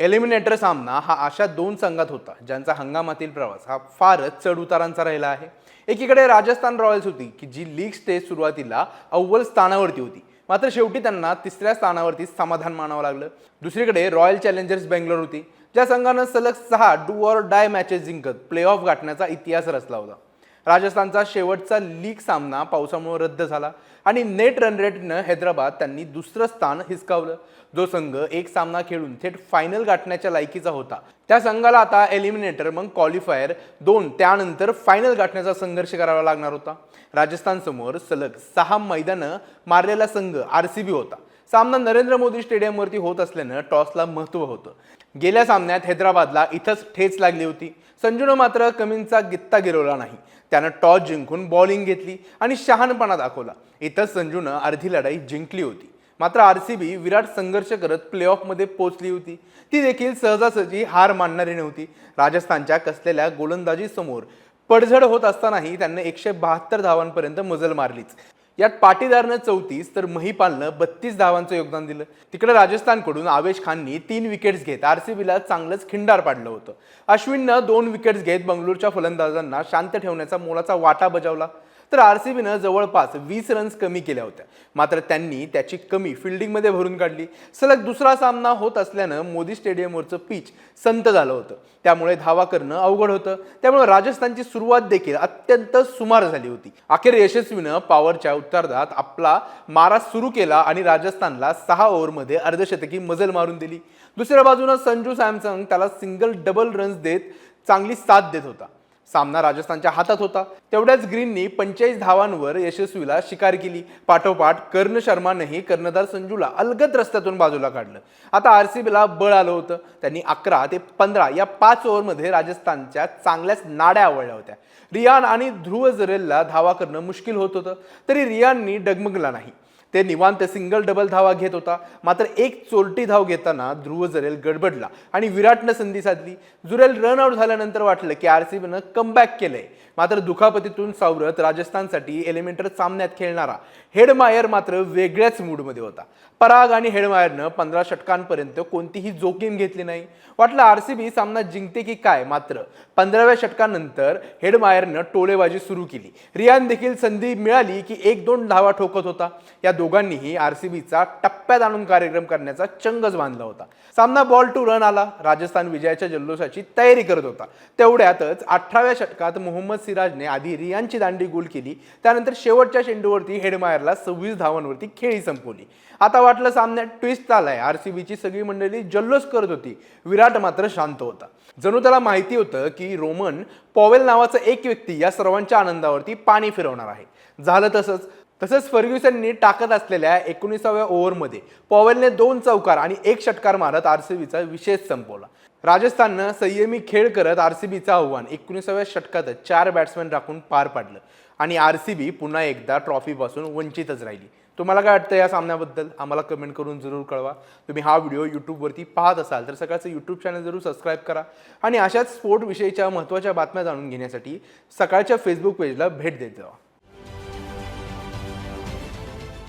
Eliminator सामना हा अशा दोन संघात होता ज्यांचा हंगामातील प्रवास हा फारच चढ उतारांचा राहिला आहे. एकीकडे राजस्थान रॉयल्स होती की जी लीग स्टेज सुरुवातीला अव्वल स्थानावरती होती. मात्र शेवटी त्यांना तिसऱ्या स्थानावरती समाधान मानावं लागलं. दुसरीकडे रॉयल चॅलेंजर्स बेंगलोर होती ज्या संघानं सलग सहा डू ऑर डाय मॅचेस जिंकत प्ले ऑफ गाठण्याचा इतिहास रचला होता. राजस्थानचा शेवटचा लीग सामना पावसामुळे रद्द झाला आणि नेट रन रेटनं हैदराबाद त्यांनी दुसरं स्थान हिसकावलं. जो संघ एक सामना खेळून थेट फायनल गाठण्याच्या लायकीचा होता. त्या संघाला आता एलिमिनेटर मग क्वालिफायर दोन त्यानंतर फायनल गाठण्याचा संघर्ष करावा लागणार होता. राजस्थान समोर सलग सहा मैदानं मारलेला संघ आर सी बी होता. सामना नरेंद्र मोदी स्टेडियमवरती होत असल्यानं टॉसला महत्त्व होतं. गेल्या सामन्यात हैदराबादला इथंच ठेच लागली होती. संजूनं मात्र कमींचा गित्ता गिरवला नाही. त्यानं टॉस जिंकून बॉलिंग घेतली आणि शहाणपणा दाखवला. इथंच संजूनं अर्धी लढाई जिंकली होती. मात्र आर सी बी विराट संघर्ष करत प्लेऑफमध्ये पोहोचली होती. ती देखील सहजासहजी हार मानणारी नव्हती. राजस्थानच्या कसलेल्या गोलंदाजीसमोर पडझड होत असतानाही त्यांनी एकशे बहात्तर धावांपर्यंत मजल मारलीच. यात पाटीदारनं चौतीस तर महिपालनं बत्तीस धावांचं योगदान दिलं. तिकडे राजस्थानकडून आवेश खाननी तीन विकेट्स घेत आर सी बीला चांगलंच खिंडार पाडलं होतं. अश्विननं दोन विकेट्स घेत बंगळूरच्या फलंदाजांना शांत ठेवण्याचा मोलाचा वाटा बजावला. तर आर सी बीनं जवळपास वीस रन्स कमी केल्या होत्या. मात्र त्यांनी त्याची कमी फिल्डिंगमध्ये भरून काढली. सलग दुसरा सामना होत असल्यानं मोदी स्टेडियमवरचं पिच संत झालं होतं. त्यामुळे धावा करणं अवघड होतं. त्यामुळे राजस्थानची सुरुवात देखील अत्यंत सुमार झाली होती. अखेर यशस्वीनं पॉवरच्या उत्तरार्धात आपला मारा सुरू केला आणि राजस्थानला सहा ओव्हरमध्ये अर्धशतकी मजल मारून दिली. दुसऱ्या बाजूनं संजू सॅमसंग त्याला सिंगल डबल रन्स देत चांगली साथ देत होता. सामना राजस्थानच्या हातात होता. तेवढ्याच ग्रीननी पंचेचाळीस धावांवर यशस्वीला शिकार केली. पाठोपाठ कर्ण शर्मानंही कर्णधार संजूला अलगद रस्त्यातून बाजूला काढलं. आता आर सी बीला बळ आलं होतं. त्यांनी अकरा ते पंधरा या पाच ओव्हरमध्ये राजस्थानच्या चांगल्याच नाड्या आवडल्या होत्या. रियान आणि ध्रुव जरेलला धावा करणं मुश्किल होत होतं. तरी रियाननी डगमगला नाही. ते निवांत सिंगल डबल धावा घेत होता. मात्र एक चोलटी धाव घेताना ध्रुव जरेल गडबडला आणि विराटनं संधी साधली. जुरेल रन आऊट झाल्यानंतर वाटलं की आर सी बीनं कमबॅक केलंय. मात्र दुखापतीतून सावरत राजस्थानसाठी एलिमेंटर सामन्यात खेळणारा हेडमायर मात्र वेगळ्याच मूडमध्ये होता. पराग आणि हेडमायरनं पंधरा षटकांपर्यंत कोणतीही जोखीम घेतली नाही. वाटलं आर सी बी सामना जिंकते की काय? मात्र पंधराव्या षटकानंतर हेडमायरनं टोळेबाजी सुरू केली. रियान देखील संधी मिळाली की एक दोन धावा ठोकत होता. या दोघांनीही आर सी बीचा टप्प्यात आणून कार्यक्रम करण्याचा चंगच बांधला होता. सामना बॉल टू रन आला. राजस्थान विजयाच्या जल्लोषाची तयारी करत होता. तेवढ्यातच अठराव्या षटकात मोहम्मद सिराजने आधी रियानची दांडी गोल केली. त्यानंतर शेवटच्या चेंडूवरती हेडमायरला सव्वीस धावांवरती खेळी संपवली. आता वाटलं सामन्यात ट्विस्ट आलाय. आर सी बीची सगळी मंडळी जल्लोष करत होती. विराट मात्र शांत होता. जणू त्याला माहिती होतं की रोमन पॉवेल नावाचा एक व्यक्ती या सर्वांच्या आनंदावरती पाणी फिरवणार आहे. झालं तसंच तसंच फर्ग्युसननी टाकत असलेल्या एकोणीसाव्या ओव्हरमध्ये पॉवेलने दोन चौकार आणि एक षटकार मारत आर सी बीचा विशेष संपवला. राजस्थाननं संयमी खेळ करत आर सी बीचं आव्हान एकोणीसाव्या षटकातच चार बॅट्समॅन राखून पार पाडलं आणि आर सी बी पुन्हा एकदा ट्रॉफीपासून वंचितच राहिली. तुम्हाला काय वाटतं या सामन्याबद्दल? आम्हाला कमेंट करून जरूर कळवा. तुम्ही हा व्हिडिओ यूट्यूबवरती पाहत असाल तर सकाळचं यूट्यूब चॅनल जरूर सबस्क्राईब करा आणि अशाच स्पोर्टविषयीच्या महत्त्वाच्या बातम्या जाणून घेण्यासाठी सकाळच्या फेसबुक पेजला भेट देत जावा.